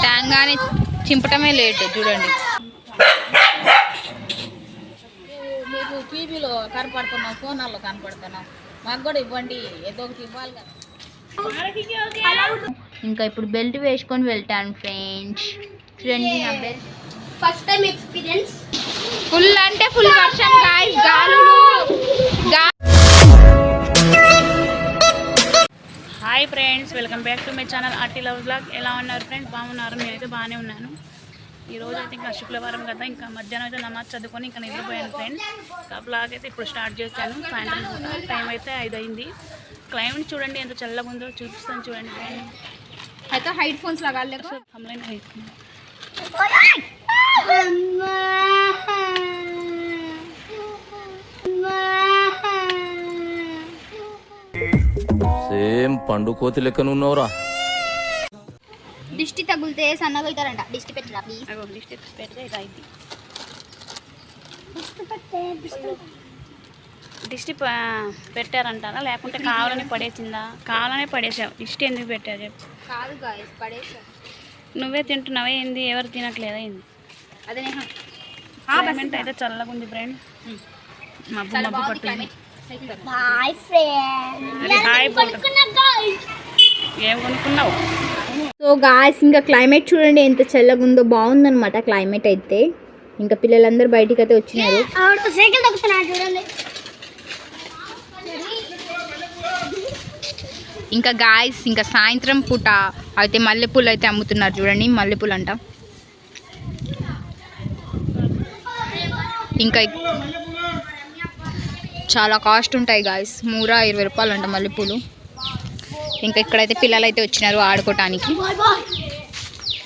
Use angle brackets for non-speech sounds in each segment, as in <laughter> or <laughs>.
తేంగానే చింపటమే late చూడండి. మీకు టీవీలో కనపడుతున్నాం ఫోన్లలో కనపడుతున్నాం. మాకు కూడా ఇవ్వండి ఏదో ఒకటి ఇవ్వాలి కదా. ఇంకా ఇప్పుడు బెల్ట్ వేసుకొని వెళ్తాను ఫ్రెండ్స్. చూడండి నా belt. First time experience full అంటే ఫుల్ వర్షం గాయస్ గాలులు friends welcome back to my channel RT love blog. ఎలా ఉన్నారు ఫ్రెండ్స్? బాగున్నారు? నేనైతే బాగానే ఉన్నాను. ఈ రోజు అయితే ఇంకా శుక్రవారం కదా ఇంకా మధ్యాహ్నం అయితే నమాజ్ చదువుకొని ఇంకా నిద్రపోయాను ఫ్రెండ్స్. ఇంకా బ్లాగ్ అయితే ఇప్పుడు స్టార్ట్ చేశాను. సాయంత్రం టైం అయితే ఐదు అయింది క్లైమేట్ చూడండి ఎంత చల్లగా ఉందో చూపిస్తాను చూడండి ఫ్రెండ్స్. అయితే హైడ్ ఫోన్స్ లగా కంప్లైంట్ అవుతుంది సేమ్ పండు కోతి లెక్కనున్నవరా. దిష్టి తగిలితే సన్నగా అవుతారంట దిష్టి పెట్టరా ప్లీజ్ అగో లిస్ట్ ఎత్తి పెడితే ఇది అయింది. దిష్టి ప- పెట్టారంటారా? లేకుంటే కావాలని పడేసిందా? కావాలనే పడేసావు. దిష్టి ఎందుకు పెట్టారు చెప్పు. కాదు గాయస్ పడేసా. నువ్వే తింటున్నావే ఏంది? ఎవరు తినట్లేదా ఏంది? అదే నేను క్లైమేట్ అయితే చల్లగా ఉంది ఫ్రెండ్ మబ్బు మబ్బు పట్టింది. ఏం కొనుక్కున్నావు? సో గాయస్ ఇంకా క్లైమేట్ చూడండి ఎంత చల్లగా ఉందో బాగుందన్నమాట క్లైమేట్ అయితే. ఇంకా పిల్లలందరూ బయటికి అయితే వచ్చినారు ఇంకా గాయస్ ఇంకా సాయంత్రం పూట అయితే మల్లెపూలు అయితే అమ్ముతున్నారు చూడండి. మల్లెపూలు అంట ఇక్- చాలా కాస్ట్ ఉంటాయి గాయస్ మూరా ఇరవై రూపాయలు అంట మల్లెపూలు. ఇంకా ఇక్కడైతే పిల్లలు అయితే వచ్చినారు ఆడుకోవటానికి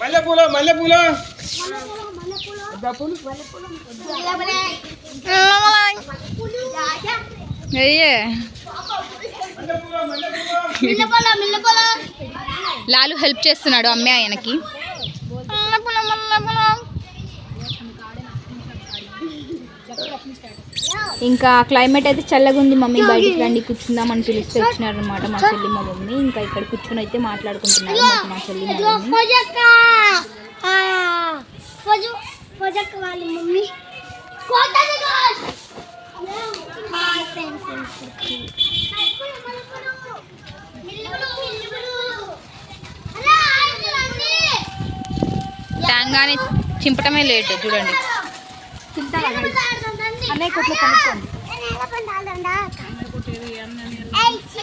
మల్లెపూల మల్లెపూల. అయ్యే మిల్లపోల మిల్లపోల లాలు హెల్ప్ చేస్తున్నాడు అమ్మే ఆయనకి. ఇంకా క్లైమేట్ అయితే చల్లగా ఉంది మమ్మీ బయటికి రండి కూర్చుందాం అని పిలిస్తే వచ్చినారు అనమాట మా చెల్లి మా మమ్మీ. ఇంకా ఇక్కడ కూర్చొని అయితే మాట్లాడుకుంటున్నారు మా చెల్లి మా మమ్మీ. ఫోజక్క! ఫోజు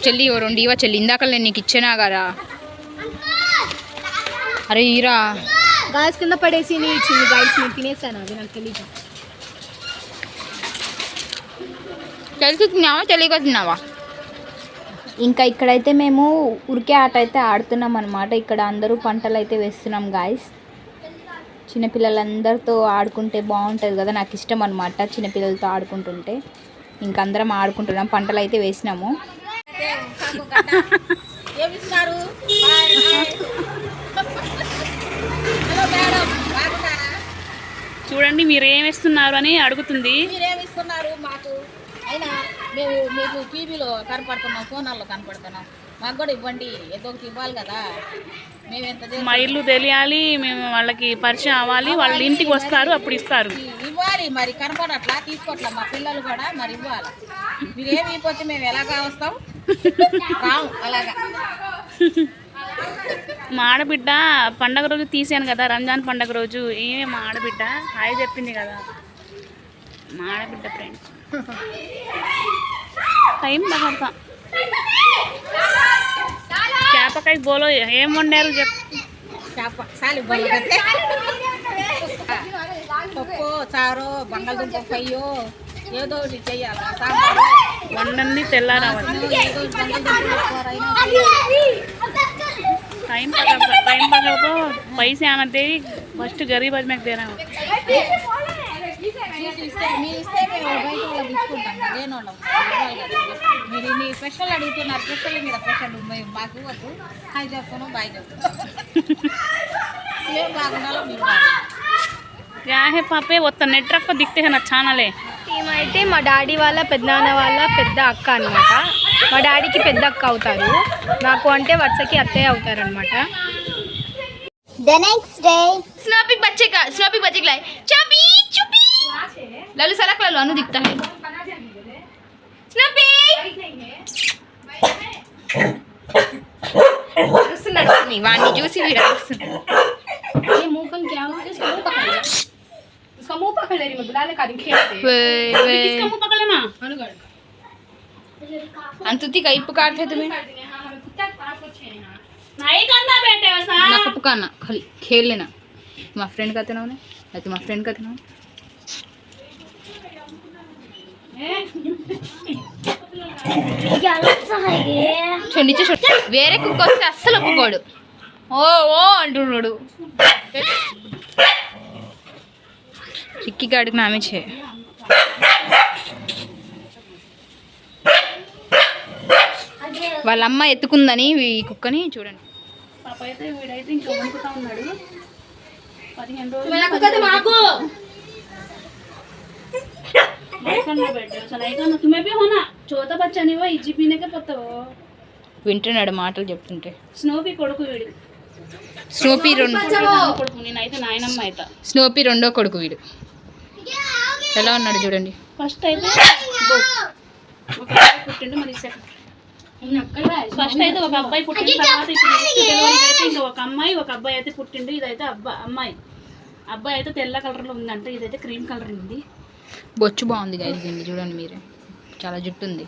చెల్లి ఓ రెండు ఇవా చెల్లి. ఇందాక నేను నీకు ఇచ్చానా కదా? అరే ఈరా. గాయస్ కింద పడేసి నీ ఇచ్చింది. గాయస్ నేను తినేసాను. అది నాకు తెలియదు తెలిసి తిన్నావా తెలియక తిన్నావా ఇంకా ఇక్కడైతే మేము ఉరికే ఆట అయితే ఆడుతున్నాం అనమాట ఇక్కడ అందరూ పంటలు అయితే వేస్తున్నాం గాయస్ చిన్నపిల్లలందరితో ఆడుకుంటే బాగుంటుంది కదా నాకు ఇష్టం అనమాట చిన్నపిల్లలతో ఆడుకుంటుంటే. ఇంక అందరం ఆడుకుంటున్నాం పంటలు అయితే వేసినాము చూడండి మీరు ఏం వేస్తున్నారు అని అడుగుతుంది. మాకు? అయినా మేము మీకు టీవీలో కనపడుతున్నాం ఫోన్లలో కనపడుతున్నాం. మాకు కూడా ఇవ్వండి ఏదో ఒకటి ఇవ్వాలి కదా. మేము ఎంత? మా ఇల్లు తెలియాలి మేము వాళ్ళకి పరిచయం అవ్వాలి వాళ్ళ ఇంటికి వస్తారు అప్పుడు ఇస్తారు. ఇవ్వాలి మరి కనపడట్లా తీసుకోవట్లా మా పిల్లలు కూడా మరి ఇవ్వాలి. మీరు ఏమి మేము ఎలాగా వస్తాం? రాము అలాగా. మా ఆడబిడ్డ పండగ రోజు తీసాను కదా రంజాన్ పండగ రోజు. ఏమే మా ఆడబిడ్డ హాయ్ చెప్పింది కదా. మా ఆడబిడ్డ ఫ్రెండ్స్ <laughs> టైం పడతా. చేపకాయ బోలో ఏం వండారు చెప్పు. చేప సాలి చారు బంగాళదుంప పయ్యో ఏదో ఒకటి చెయ్యాలి సాంబారు. వండన్నీ తెల్లారావాలి టైం పగలతో పైసా ఆనది ఫస్ట్ గరీబ్ ఆద్మీకి దేనా ఇస్తే మీరు ఇస్తే మేము బయట వాళ్ళకి తీసుకుంటాం లేని వాళ్ళం ఇవ్వాలి కదా. మీరు మీ స్పెషల్ అడుగుతున్నారు స్పెషల్ మీద స్పెషల్ మేము మాకు ఇవ్వద్దు హాయ్ చెప్తాను బాయ్ చెప్తాను ఏం బాగుండాలో మీరు బాగుండాలి. क्या है पापे वो तो नेटवर्क को दिखते हैं ना ఛానల్ ఈమైతే మా డాడీ వాళ్ళ పెద్దనాన్న వాళ్ళ పెద్ద అక్క అన్నమాట మా డాడీకి పెద్ద అక్క అవుతారు నాకు అంటే వరుసకి అత్తయ్య అవుతారనమాట The next day. स्नॉपी बच्चे का स्नॉपी बच्चे का चाबी चुपी लालू सारा का लालू दिखता है। जूसी भी ये मुँह कम क्या हो इसका मुँह पकड़ ले। इसका मुँह पकड़ ले मैं बुला ले वे वे। इसका मुँह पकड़ लेना? अंतुति तुम्हें। नहीं करना बेटे वैसा। ना खाली खेल लेना। फ्रेंड का तो ना फ्रेंड का तो ना చూడండి ఇచ్చే చూడు. వేరే కుక్క వస్తే అస్సలు ఒప్పుకోడు. ఓ ఓ అంటున్నాడు. చిక్కి కాడికి నామే చే వాళ్ళ అమ్మ ఎత్తుకుందని ఈ కుక్కని చూడండి. పాప అయితే వీడైతే ఇంకా వణుకుతా ఉన్నాడు. పదిహేను రోజులు. అయితే వింటున్నాడు మాటలు చెప్తుంటే. స్నోపీ కొడుకు వీడు స్నోపీ రెండు కొడుకు నేనైతే నాయనమ్మ అయితే స్నోపీ రెండో కొడుకు వీడు. ఎలా ఉన్నాడు చూడండి. ఫస్ట్ అయితే పుట్టిండు మరి ఫస్ట్ అయితే ఒక అబ్బాయి పుట్టిన తర్వాత ఇప్పుడు ఇంకా ఒక అమ్మాయి ఒక అబ్బాయి అయితే పుట్టిండు ఇదైతే అబ్బా అమ్మాయి. అబ్బాయి అయితే తెల్ల కలర్లో ఉందంటే ఇదైతే క్రీమ్ కలర్ ఉంది. బొచ్చు బాగుంది గైస్ దీన్ని చూడండి మీరే. చాలా జుట్టు ఉంది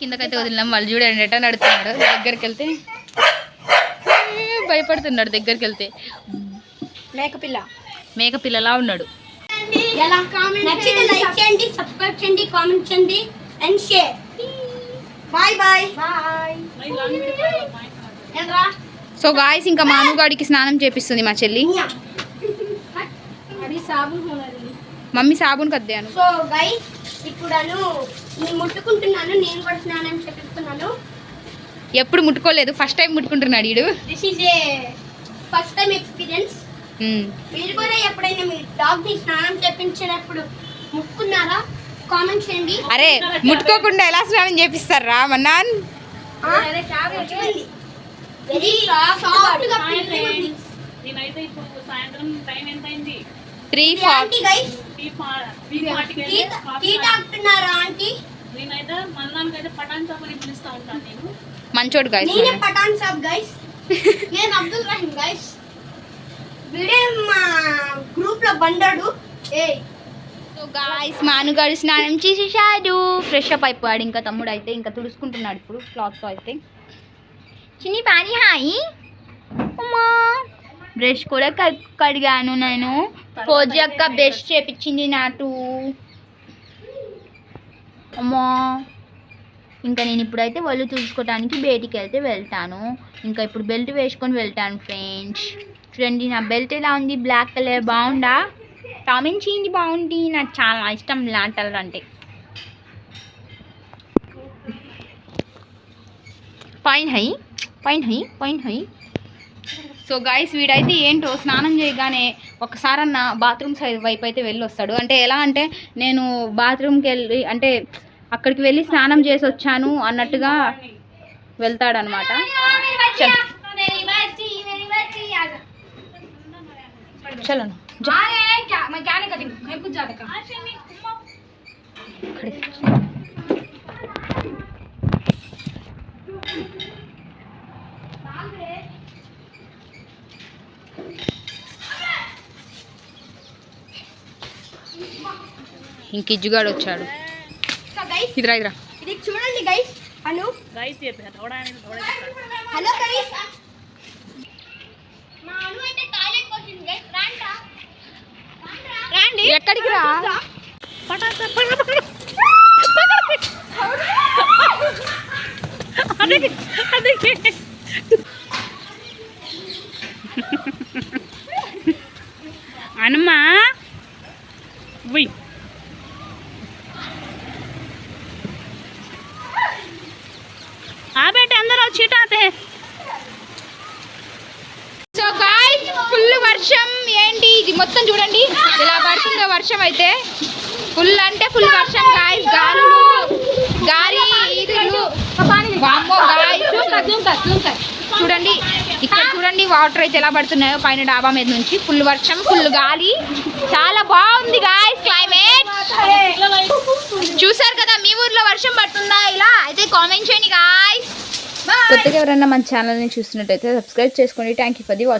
కిందకైతే వదిలినాం వాళ్ళు చూడండి ఎట్లా నడుతున్నాడు దగ్గరికి వెళ్తే భయపడుతున్నాడు దగ్గరికి వెళ్తే మేక పిల్ల. మేక పిల్లలా ఉన్నాడు. ఎలా కామెంట్ నచ్చితే లైక్ చేయండి సబ్స్క్రైబ్ చేయండి కామెంట్ చేయండి and share bye bye bye ఏంట్రా సో గాయస్ ఇంకా మానుగాడికి స్నానం చేపిస్తుంది మా చెల్లి. మమ్మీ సాబున్ కద్దాను సో గైస్ ఇప్పుడు నేను ముట్టుకుంటున్నాను నేను కూడా స్నానం చేపిస్తున్నాను. ఎప్పుడు ముట్టుకోలేదు ఫస్ట్ టైం ముట్టుకుంటున్నాడు వీడు this is a first time experience. మీరు కూడా ఎప్పుడైనా మీ డాగ్ని స్నానం చేపించినప్పుడు ముట్టుకున్నారా? కామెంట్ చేయండి. అరే ముట్టుకోకుండా ఎలా స్నానం చేపిస్తారా మన్నాన్? వెరీ సాఫ్ట్గా నేనైతే ఆంటీ గైస్ పటాన్ అని పిలుస్తూ ఉంటాను నేను. మంచోడు గాయస్ నేనే పఠాన్ సాబ్ గైస్ నేను అబ్దుల్ రహీం గైస్ వీడే మా గ్రూప్లో బండాడు. ఏ సో గాయస్ మానుగాడు స్నానం చేసేసాడు. ఫ్రెష్ అప్ అయిపోయాడు. ఇంకా తమ్ముడు అయితే ఇంకా తుడుచుకుంటున్నాడు ఇప్పుడు క్లాత్తో అయితే. చిన్ని పాని హాయి. అమ్మా. బ్రష్ కూడా కడిగాను నేను. ఫోజీ అక్క బ్రష్ చేపించింది నాకు అమ్మా. ఇంకా నేను ఇప్పుడైతే ఒళ్ళు చూసుకోవడానికి బయటికి వెళ్తే వెళ్తాను. ఇంకా ఇప్పుడు బెల్ట్ వేసుకొని వెళ్తాను ఫ్రెండ్స్. చూడండి నా బెల్ట్ ఎలా ఉంది? బ్లాక్ కలర్ బాగుందా? చేయండి బాగుంది. నాకు చాలా ఇష్టం లాంటలు అంటే. పైన హై పైన హై పైన హై సో గాయస్ వీడైతే ఏంటో స్నానం చేయగానే ఒకసారన్న బాత్రూమ్ సైడ్ వైపు అయితే వెళ్ళి వస్తాడు అంటే ఎలా అంటే నేను బాత్రూమ్కి వెళ్ళి అంటే అక్కడికి వెళ్ళి స్నానం చేసి వచ్చాను అన్నట్టుగా వెళ్తాడనమాట చల్. చలో ఇంక ఇజ్జుగాడు వచ్చాడు. ఇదిరా ఇదిరా చూడండి హలో ఎక్కడికి రా? అనుమా మొత్తం చూడండి. ఇలా పడుతుందో వర్షం అయితే. ఫుల్ అంటే ఫుల్ వర్షం గాయస్ గాలులు గాలి ఈదులు వామ్మో గాయస్ చూడండి. ఇక్కడ చూడండి వాటర్ అయితే ఎలా పడుతున్నాయో పైన డాబా మీద నుంచి. ఫుల్ వర్షం ఫుల్ గాలి. చాలా బాగుంది గాయస్ క్లైమేట్ చూసారు కదా మీ ఊర్లో వర్షం పడుతుందా ఇలా? అయితే కామెంట్ చేయండి గాయస్ కొత్తగా ఎవరైనా మన ఛానల్ని చూస్తున్నట్టయితే సబ్స్క్రైబ్ చేసుకోండి. Thank you for the watch